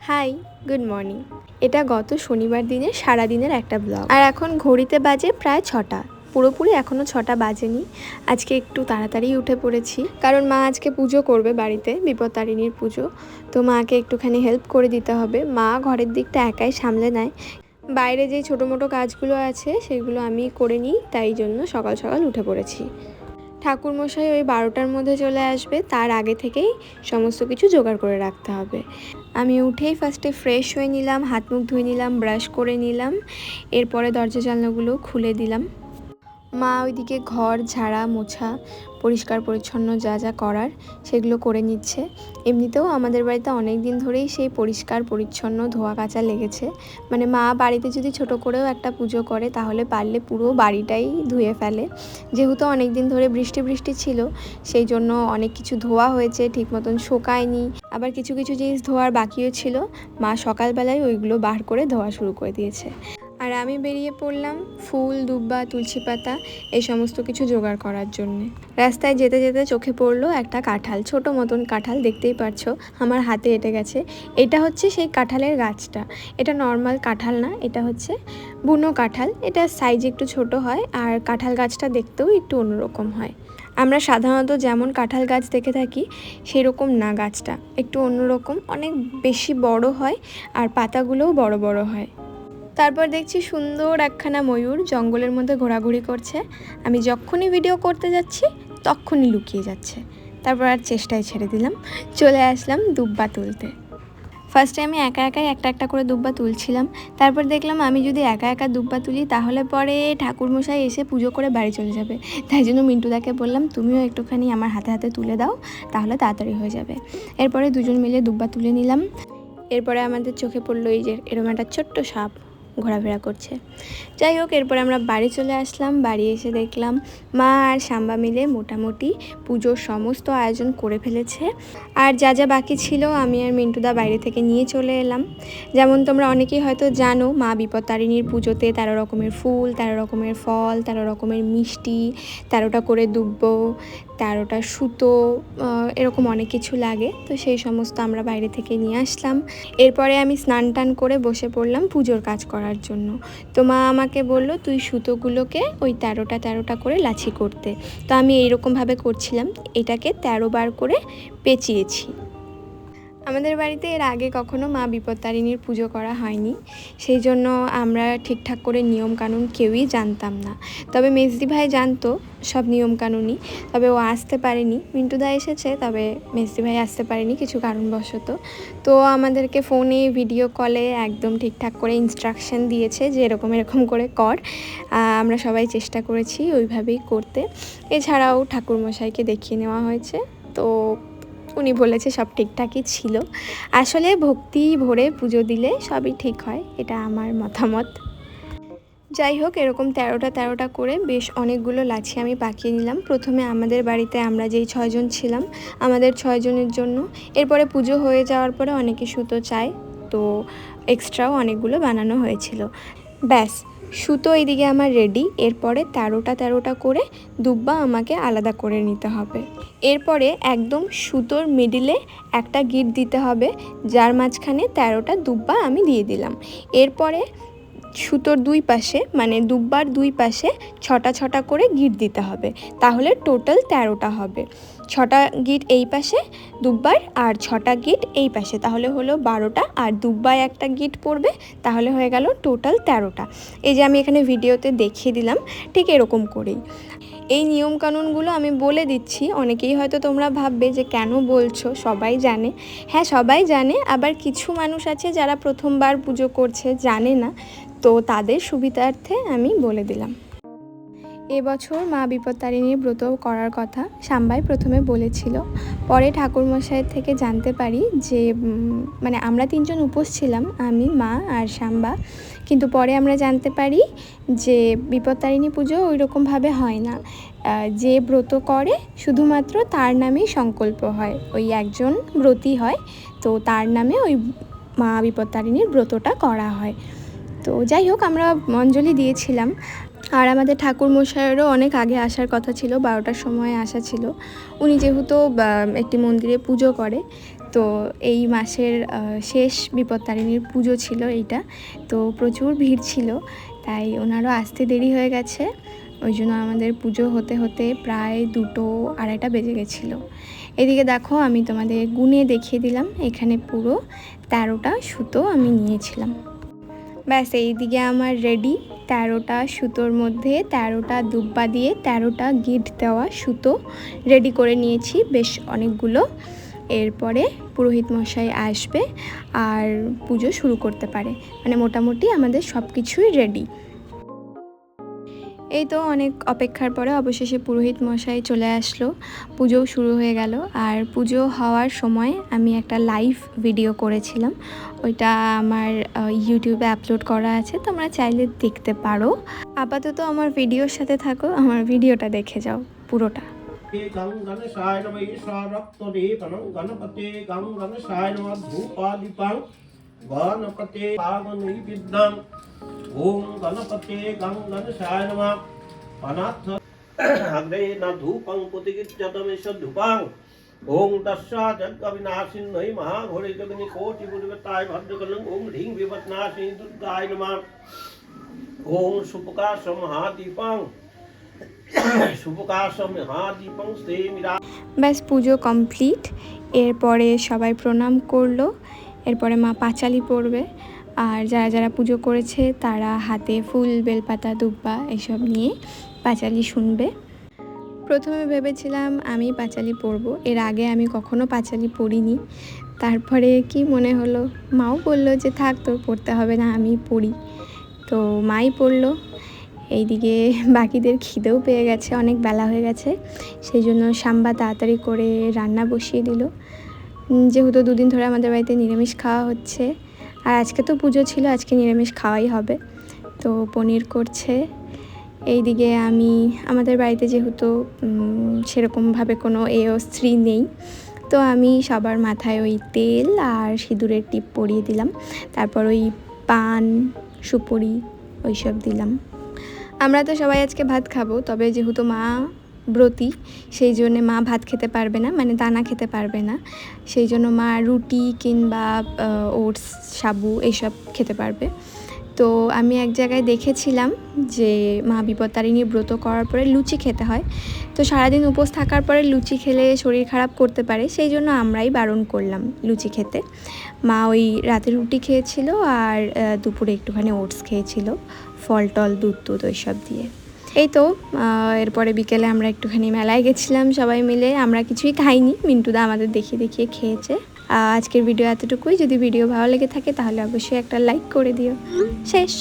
High, good morning. এটা গত শনিবার দিনের সারাদিনের একটা ব্লগ। আর এখন ঘড়িতে বাজে প্রায় ছটা। পুরোপুরি এখনও ছটা বাজেনি। আজকে একটু তাড়াতাড়ি উঠে পড়েছি। কারণ মা আজকে পুজো করবে বাড়িতে বিপত্তারিণীর পুজো। তো মাকে একটুখানি হেল্প করে দিতে হবে। মা ঘরের দিকটা একাই সামলে নেয়। বাইরে যে ছোটো মোটো কাজগুলো আছে, সেগুলো আমি করে নিই। তাই জন্য সকাল সকাল উঠে পড়েছি। ঠাকুরমশাই ওই বারোটার মধ্যে চলে আসবে, তার আগে থেকেই সমস্ত কিছু জোগাড় করে রাখতে হবে। আমি উঠেই ফার্স্টে ফ্রেশ হয়ে নিলাম, হাত মুখ ধুয়ে নিলাম ব্রাশ করে নিলাম, এরপরে দরজা জানলাগুলো খুলে দিলাম। মা ওইদিকে ঘর, ঝাড়া, মোছা, পরিষ্কার, পরিচ্ছন্ন যা যা করার সেগুলো করে নিচ্ছে। এমনিতেও আমাদের বাড়িতে অনেক দিন ধরেই সেই পরিষ্কার, পরিচ্ছন্ন ধোয়া কাচা লেগেছে। মানে মা বাড়িতে যদি ছোট করেও একটা পুজো করে, তাহলে পারলে পুরো বাড়িটাই ধুয়ে ফেলে। যেহেতু অনেক দিন ধরে বৃষ্টি বৃষ্টি ছিল, সেই জন্য অনেক কিছু ধোয়া হয়েছে, ঠিক মতন শোকায়নি। আবার কিছু কিছু জিনিস ধোয়ার বাকিও ছিল। মা সকালবেলায় ওইগুলো বার করে ধোয়া শুরু করে দিয়েছে। আর আমি বেরিয়ে পড়লাম ফুল, দুব্বা, তুলসী পাতা, এই সমস্ত কিছু জোগাড় করার জন্যে। রাস্তায় যেতে যেতে চোখে পড়ল একটা কাঁঠাল, ছোট মতন কাঁঠাল, দেখতেই পারছ আমার হাতে এটে গেছে। এটা হচ্ছে সেই কাঁঠালের গাছটা। এটা নর্মাল কাঁঠাল না, এটা হচ্ছে বুনো কাঁঠাল। এটা সাইজ একটু ছোট হয় আর কাঁঠাল গাছটা দেখতেও একটু অন্যরকম হয়। আমরা সাধারণত যেমন কাঁঠাল গাছ দেখে থাকি, সেরকম না গাছটা। একটু অন্যরকম, অনেক বেশি বড় হয় আর পাতাগুলোও বড় বড় হয়। তারপর দেখছি সুন্দর একখানা ময়ূর জঙ্গলের মধ্যে ঘোরাঘুরি করছে। আমি যখনই ভিডিও করতে যাচ্ছি, তখনই লুকিয়ে যাচ্ছে। তারপর আর চেষ্টায় ছেড়ে দিলাম। চলে আসলাম দুব্বা তুলতে। ফার্স্টে আমি একা একাই একটা একটা করে দুব্বা তুলছিলাম। তারপর দেখলাম আমি যদি একা একা দুব্বা তুলি, তাহলে পরে ঠাকুরমশাই এসে পুজো করে বাড়ি চলে যাবে। তাই জন্য মিন্টুদাকে বললাম, তুমিও একটুখানি আমার হাতে হাতে তুলে দাও, তাহলে তাড়াতাড়ি হয়ে যাবে। এরপরে দুজন মিলে দুব্বা তুলে নিলাম। এরপরে আমাদের চোখে পড়ল এই যে এরকম একটা ছোট্ট সাপ। ঘোরাফেরা করছে। যাই হোক, এরপরে আমরা বাড়ি চলে আসলাম। বাড়ি এসে দেখলাম মা আর সাম্বা মিলে মোটামুটি পুজোর সমস্ত আয়োজন করে ফেলেছে। আর যা যা বাকি ছিল, আমি আর মিন্টুদা বাইরে থেকে নিয়ে চলে এলাম। যেমন তোমরা অনেকেই হয়তো জানো, মা বিপত্তারিণীর পুজোতে তেরো রকমের ফুল, তেরো রকমের ফল, তেরো রকমের মিষ্টি তেরোটা করে দুব্ব তেরোটা সুতো এরকম অনেক কিছু লাগে। তো সেই সমস্ত আমরা বাইরে থেকে নিয়ে আসলাম। এরপরে আমি স্নান টান করে বসে পড়লাম পুজোর কাজ করার জন্য। তো মা আমাকে বলল, তুই সুতোগুলোকে ওই তেরোটা তেরোটা করে লাছি করতে। তো আমি এইরকমভাবে করছিলাম। এটাকে তেরো বার করে পেঁচিয়েছি। আমাদের বাড়িতে এর আগে কখনো মা বিপত্তারিণীর পুজো করা হয়নি। সেই জন্য আমরা ঠিকঠাক করে নিয়মকানুন কেউই জানতাম না। তবে মেজদি ভাই জানতো সব নিয়মকানুনই, তবে ও আসতে পারেনি। মিন্টুদা এসেছে, তবে মেজদি ভাই আসতে পারেনি কিছু কারণবশত। তো আমাদেরকে ফোনে ভিডিও কলে একদম ঠিকঠাক করে ইনস্ট্রাকশন দিয়েছে যে এরকম এরকম করে কর। আমরা সবাই চেষ্টা করেছি ওইভাবেই করতে। এছাড়াও ঠাকুরমশাইকে দেখিয়ে নেওয়া হয়েছে। তো উনি বলেছে সব ঠিকঠাকই ছিল। আসলে ভক্তি ভরে পুজো দিলে সবই ঠিক হয়, এটা আমার মতামত। যাই হোক, এরকম তেরোটা তেরোটা করে বেশ অনেকগুলো লাচি আমি পাকিয়ে নিলাম। প্রথমে আমাদের বাড়িতে আমরা যেই ছয়জন ছিলাম, আমাদের ছয়জনের জন্য। এরপরে পুজো হয়ে যাওয়ার পরে অনেকে সুতো চায়, তো এক্সট্রাও অনেকগুলো বানানো হয়েছিল। ব্যাস সুতো এইদিকে আমার রেডি এরপরে তেরোটা তেরোটা করে দুব্বা আমাকে আলাদা করে নিতে হবে। এরপরে একদম সুতোর মিডিলে একটা গিট দিতে হবে, যার মাঝখানে তেরোটা দুব্বা আমি দিয়ে দিলাম। এরপরে সুতোর দুই পাশে মানে দুব্বার দুই পাশে ছটা ছটা করে গিট দিতে হবে, তাহলে টোটাল তেরোটা হবে। ছটা গিট এই পাশে দুব্বার আর ছটা গিট এই পাশে। তাহলে হলো বারোটা আর দুব্বায় একটা গিট পড়বে, তাহলে হয়ে গেল টোটাল তেরোটা। এই যে আমি এখানে ভিডিওতে দেখিয়ে দিলাম, ঠিক এরকম করেই। এই নিয়মকানুনগুলো আমি বলে দিচ্ছি, অনেকেই হয়তো তোমরা ভাববে যে কেন বলছো, সবাই জানে। হ্যাঁ সবাই জানে, আবার কিছু মানুষ আছে যারা প্রথমবার পুজো করছে, জানে না। তো তাদের সুবিধার্থে আমি বলে দিলাম। এবছর মা বিপত্তারিণীর ব্রত করার কথা সাম্বাই প্রথমে বলেছিল। পরে ঠাকুরমশাইয়ের থেকে জানতে পারি যে মানে আমরা তিনজন উপোস ছিলাম, আমি, মা আর সাম্বা। কিন্তু পরে আমরা জানতে পারি যে, বিপত্তারিণী পুজো ওই রকমভাবে হয় না। যে ব্রত করে শুধুমাত্র তার নামেই সংকল্প হয়, ওই একজন ব্রতী হয়। তো তার নামে ওই মা বিপত্তারিণীর ব্রতটা করা হয়। তো যাই হোক, আমরা অঞ্জলি দিয়েছিলাম। আর আমাদের ঠাকুর মশাইয়েরও অনেক আগে আসার কথা ছিল, বারোটার সময় আসা ছিল। উনি যেহেতু একটি মন্দিরে পুজো করে, তো এই মাসের শেষ বিপত্তারিণীর পুজো ছিল এইটা। তো প্রচুর ভিড় ছিল, তাই ওনারও আসতে দেরি হয়ে গেছে। ওই জন্য আমাদের পুজো হতে হতে প্রায় দুটো আড়াইটা বেজে গেছিল। এদিকে দেখো, আমি তোমাদের গুনে দেখিয়ে দিলাম, এখানে পুরো তেরোটা সুতো আমি নিয়েছিলাম। ব্যাস, এইদিকে আমার রেডি তেরোটা সুতোর মধ্যে তেরোটা দুব্বা দিয়ে তেরোটা গিট দেওয়া সুতো রেডি করে নিয়েছি, বেশ অনেকগুলো। এরপরে পুরোহিত মশাই আসবে আর পুজো শুরু করতে পারে। মানে মোটামুটি আমাদের সব কিছুই রেডি। এই তো অনেক অপেক্ষার পরে অবশেষে পুরোহিত মশাই চলে আসলো পুজোও শুরু হয়ে গেল আর পুজো হওয়ার সময় আমি একটা লাইভ ভিডিও করেছিলাম ওইটা আমার আহ, ইউটিউবে আপলোড করা আছে তোমরা চাইলে দেখতে পারো আপাতত আমার ভিডিওর সাথে থাকো আমার ভিডিওটা দেখে যাও পুরোটা गं गणेशाय नम ईशारक्तदीपनं गणपते गं गणेशाय नम धूपादीपं गणपते पावनैविद्यम् ॐ गणपते गं गणेशाय नम अनाथ अग्रे न धूपं पुतिगित्यतमेष धूपां ॐ दस्या जगविनाशिन्यै महाघोरे जगनि कोटिपुरिवताय भद्रकलं ॐ ह्रीं विपत्नाशिनी दुर्गाय नमः ॐ सुपकाशं महादीपं শুভকাশম মহাদীপং স্তেমিরা ব্যাস পুজো কমপ্লিট এরপরে সবাই প্রণাম করলো এরপরে মা পাঁচালি পড়বে। আর যারা যারা পুজো করেছে, তারা হাতে ফুল, বেলপাতা, দুব্বা এসব নিয়ে পাঁচালি শুনবে। প্রথমে ভেবেছিলাম আমি পাঁচালি পড়ব। এর আগে আমি কখনো পাঁচালি পড়িনি। তারপরে কি মনে হলো? মাও বলল যে, থাক, তোর পড়তে হবে না, আমি পড়ি। তো মাই পড়ল। এইদিকে বাকিদের খিদেও পেয়ে গেছে, অনেক বেলা হয়ে গেছে। সেই জন্য সাম্বা তাড়াতাড়ি করে রান্না বসিয়ে দিল। যেহেতু দুদিন ধরে আমাদের বাড়িতে নিরামিষ খাওয়া হচ্ছে। আর আজকে তো পুজো ছিল, আজকে নিরামিষ খাওয়াই হবে। তো পনির করছে। এইদিকে আমি, আমাদের বাড়িতে যেহেতু সেরকমভাবে কোনো এও স্ত্রী নেই, তো আমি সবার মাথায় ওই তেল আর সিঁদুরের টিপ পরিয়ে দিলাম। তারপর ওই পান, সুপুরি, ওইসব দিলাম। আমরা তো সবাই আজকে ভাত খাব, তবে যেহেতু মা ব্রতী, সেই জন্য মা ভাত খেতে পারবে না মানে দানা খেতে পারবে না। সেই জন্য মা রুটি কিংবা ওটস, সাবু এইসব খেতে পারবে। তো আমি এক জায়গায় দেখেছিলাম যে মা বিপত্তারিণী ব্রত করার পরে লুচি খেতে হয়। তো সারাদিন উপোস থাকার পরে লুচি খেলে শরীর খারাপ করতে পারে, সেই জন্য আমরাই বারণ করলাম লুচি খেতে। মা ওই রাতে রুটি খেয়েছিল আর দুপুরে একটুখানি ওটস খেয়েছিল, ফল টল দুধ টুধ ওইসব দিয়ে। এই তো এরপরে বিকেলে আমরা একটুখানি মেলায় গেছিলাম সবাই মিলে। আমরা কিছুই খাইনি, মিন্টুদা আমাদের দেখিয়ে দেখিয়ে খেয়েছে। আজকের ভিডিও এতটুকুই। যদি ভিডিও ভালো লেগে থাকে তাহলে অবশ্যই একটা লাইক করে দিও। শেষ।